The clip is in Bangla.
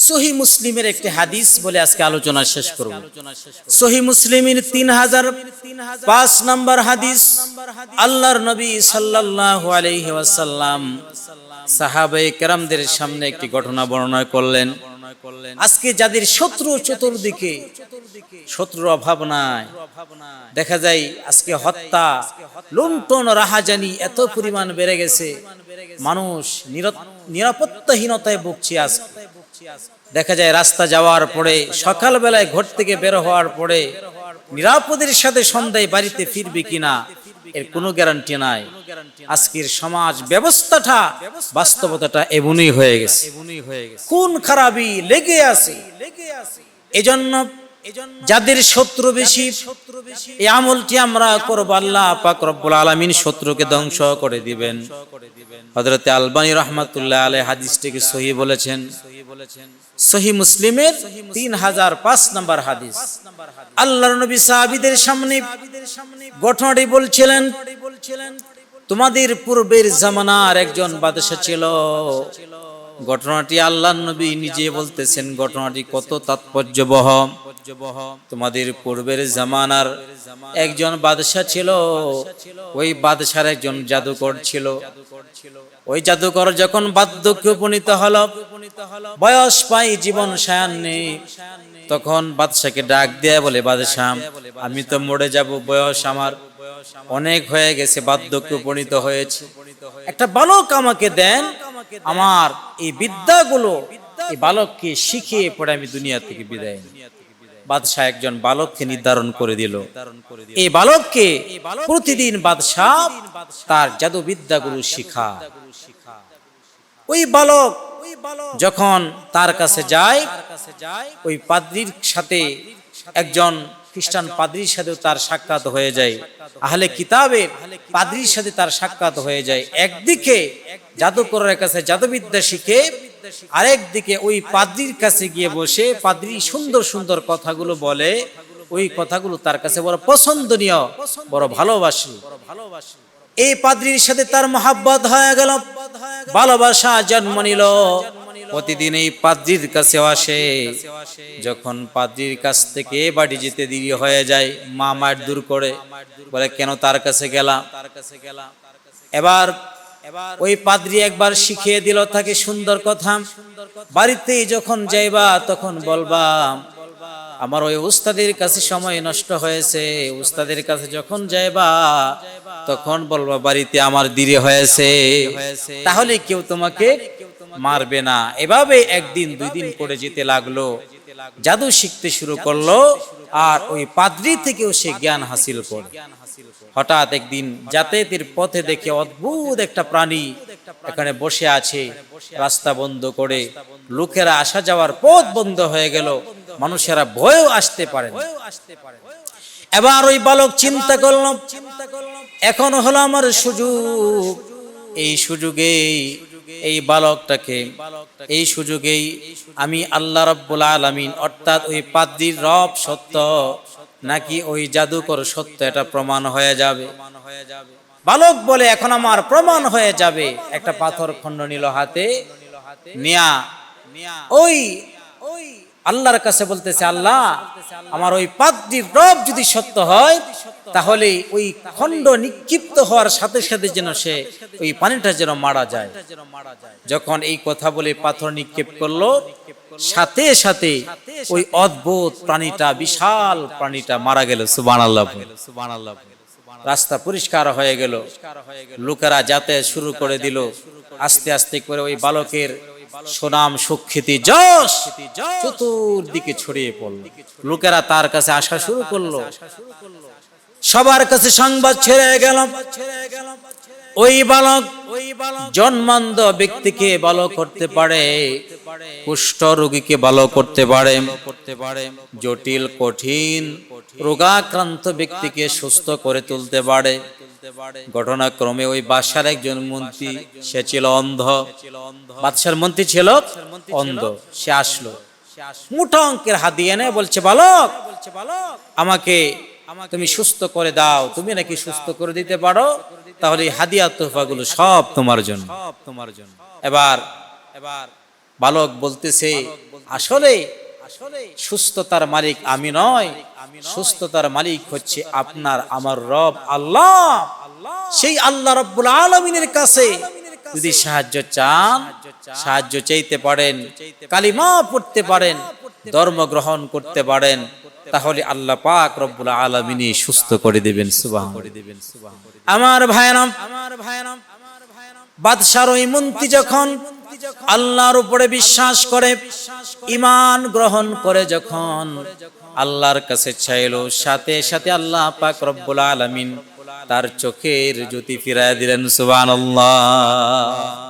সহি মুসলিমের একটি হাদিস বলে আজকে আলোচনা শেষ করব। সহি মুসলিমের তিন হাজার পাঁচ নম্বর হাদিস, আল্লাহর নবী সাল্লাল্লাহু আলাইহি ওয়াসাল্লাম সাহাবে কেরামদের সামনে একটি ঘটনা বর্ণনা করলেন। আজকে যাদের শত্রু চতুর্দিকে, শত্রুর অভাব নাই। দেখা যায় আজকে হত্যা, লুণ্ঠন, রাহাজানি এত পরিমাণ বেড়ে গেছে। মানুষ নির- নিরাপত্তাহীনতায় ভুগছে আজকে। দেখা যায় রাস্তা যাওয়ার পরে সকালবেলায় ঘর থেকে বের হওয়ার পরে নিরাপদের সাথে সন্ধ্যায় বাড়িতে ফিরবে কিনা এর কোনো গ্যারান্টি নাই। আজকের সমাজ ব্যবস্থাটা বাস্তবতাটা এমনই হয়ে গেছে। কোন খারাপই লেগে আছে। এজন্য যাদের শত্রু বেশি এই আমলটি আমরা করব আল্লাহ পাক রব্বুল আলামিন শত্রুকে ধ্বংস করে দিবেন। হযরতে আলবানী রাহমাতুল্লাহ আলাইহি হাদিসটিকে সহি বলেছেন। সহি মুসলিমের তিন হাজার পাঁচ নম্বর হাদিস। আল্লাহর নবী সাহাবীদের সামনে ঘটনাটি বলছিলেন তোমাদের পূর্বের জামানার একজন বাদশা ছিল। ঘটনাটি আল্লাহ নবী নিজে বলতেছেন ঘটনাটি কত তাৎপর্যবহ। তোমাদের পূর্বের জামানার একজন বাদশা ছিল। ওই বাদশার একজন জাদুকর ছিল। ওই জাদুকর যখন বার্ধক্য উপনীত হল, বয়স পাই জীবন সায়ান্নে তখন বাদশাকে ডাক দেয়া বলে, বাদশাহ, আমি তো মরে যাব, বয়স আমার অনেক হয়ে গেছে, বার্ধক্য উপনীত হয়েছে। একটা বালক আমাকে দেন, আমার এই বিদ্যাগুলো, এই বালককে শিখিয়ে পড়ে আমি দুনিয়া থেকে বিদায় নিই। বাদশাহ একজন বালককে নির্ধারণ করে দিল। এই বালককে প্রতিদিন বাদশাহ তার জাদু বিদ্যাগুলো শিখা। ওই বালক যখন তার কাছে যায়, ওই পাদ্রির সাথে একজন খ্রিস্টান পাদ্রির সাথেও তার সাক্ষাৎ হয়ে যায়। আহলে কিতাবের পাদ্রির সাথে তার সাক্ষাৎ হয়ে যায়। একদিকে জাদুকরের কাছে জাদুবিদ্যা শিখে আরেক দিকে ওই পাদ্রির কাছে গিয়ে বসে পাদ্রি সুন্দর সুন্দর কথাগুলো বলে ওই কথাগুলো তার কাছে বড় পছন্দনীয় বড় ভালোবাসি। এই পাদ্রির সাথে তার মহাব্বত হয়ে গেল। ভালোবাসা জন্ম নিল। প্রতিদিন এই পাদ্রির কাছে আসে। যখন পাদ্রির কাছ থেকে বাড়ি যেতে দেরি হয়ে যায় মা মার দূর করে বলে কেন তার কাছে গেলাম। এবার ওই পাদ্রি একবার শিখিয়ে দিল তাকে সুন্দর কথা। বাড়িতে যখন যাইবা তখন বলবা আমার ওই উস্তাদের কাছে সময় নষ্ট হয়েছে। উস্তাদের কাছে যখন যাইবা তখন বলবা বাড়িতে আমার দেরি হয়েছে। তাহলে কেউ তোমাকে মারবে না। এভাবে একদিন দুই দিন করে যেতে লাগল। জাদু শিখতে শুরু করল আর ওই পাদ্রি থেকেও সে জ্ঞান হাসিল করে। হঠাৎ একদিন যাতায়াতের পথে দেখে অদ্ভুত একটা প্রাণী এখানে বসে আছে রাস্তা বন্ধ করে। লোকেরা আসা যাওয়ার পথ বন্ধ হয়ে গেল। মানুষেরা ভয়েও আসতে পারে এবার ওই বালক চিন্তা করল এখন হলো আমার সুযোগ। এই সুযোগেই এই বালকটাকে, এই সুযোগেই আমি আল্লাহ রব্বুল আলমিন, অর্থাৎ ওই পাদ্রির রব সত্য নাকি ওই জাদুকর সত্য, এটা প্রমাণ হয়ে যাবে। বালক বলে, এখন আমার প্রমাণ হয়ে যাবে। একটা পাথর খণ্ড নিল হাতে, নিয়া, ওই ওই আল্লাহর কাছে বলতেছে, আল্লাহ, আমার ওই পাদ্রির রব যদি সত্য হয়, তাহলে ওই খণ্ড নিক্ষিপ্ত হওয়ার সাথে সাথে যেন সে ওই পানিটা যেন মারা যায়। যখন এই কথা বলে পাথর নিক্ষেপ করল, সাথে সাথে ওই অদ্ভুত প্রাণীটা, বিশাল প্রাণীটা মারা গেল সুবান আল্লাহ রাস্তা পরিষ্কার হয়ে গেল। লোকেরা যাতে শুরু করে দিল। আস্তে আস্তে করে ওই বালকের সুনাম, সুখ্যাতি, যশ চতুর্দিকে ছড়িয়ে পড়ল। লোকেরা তার কাছে আসা শুরু করল। সবার কাছে সংবাদ ছেড়ে গেল। ওই বালক জন্মান্ধ ব্যক্তিকে ভালো করতে পারে, কুষ্ঠ রোগীকে ভালো করতে পারে, জটিল, কঠিন, রোগাক্রান্ত ব্যক্তিকে সুস্থ করে তুলতে পারে। ঘটনাক্রমে ওই বাদশার একজন মন্ত্রী সে ছিল অন্ধ। বাদশার মন্ত্রী ছিল অন্ধ। সে আসলো। মোটা অঙ্কের হাত দিয়ে এনে বলছে বালক আমাকে তুমি সুস্থ করে দাও। তুমি নাকি সুস্থ করে দিতে পারো? তাহলে হাদিয়া তোহফাগুলো সব তোমার জন্য। সব তোমার জন্য। এবার এবার বালক বলতেছে আসলে সুস্থতার মালিক আমি নয়। সুস্থতার মালিক হচ্ছে আপনার আমার রব আল্লাহ। সেই আল্লাহ রব্বুল আলমিনের কাছে যদি সাহায্য চান, সাহায্য চাইতে পারেন, কালিমা পড়তে পারেন, ধর্ম গ্রহণ করতে পারেন, তাহলে আল্লাহ পাক রব্বুল আলমিনী সুস্থ করে দিবেন সুবাহ আমার ভাইরাম আমার ভাইরাম বাদশার ওই মন্ত্রী যখন আল্লাহর উপরে বিশ্বাস করে ইমান গ্রহণ করে যখন আল্লাহর কাছে চাইল, সাথে সাথে আল্লাহ পাক রব্বুল আলামিন তার চোখের জ্যোতি ফিরায় দিলেন সুবহানাল্লাহ।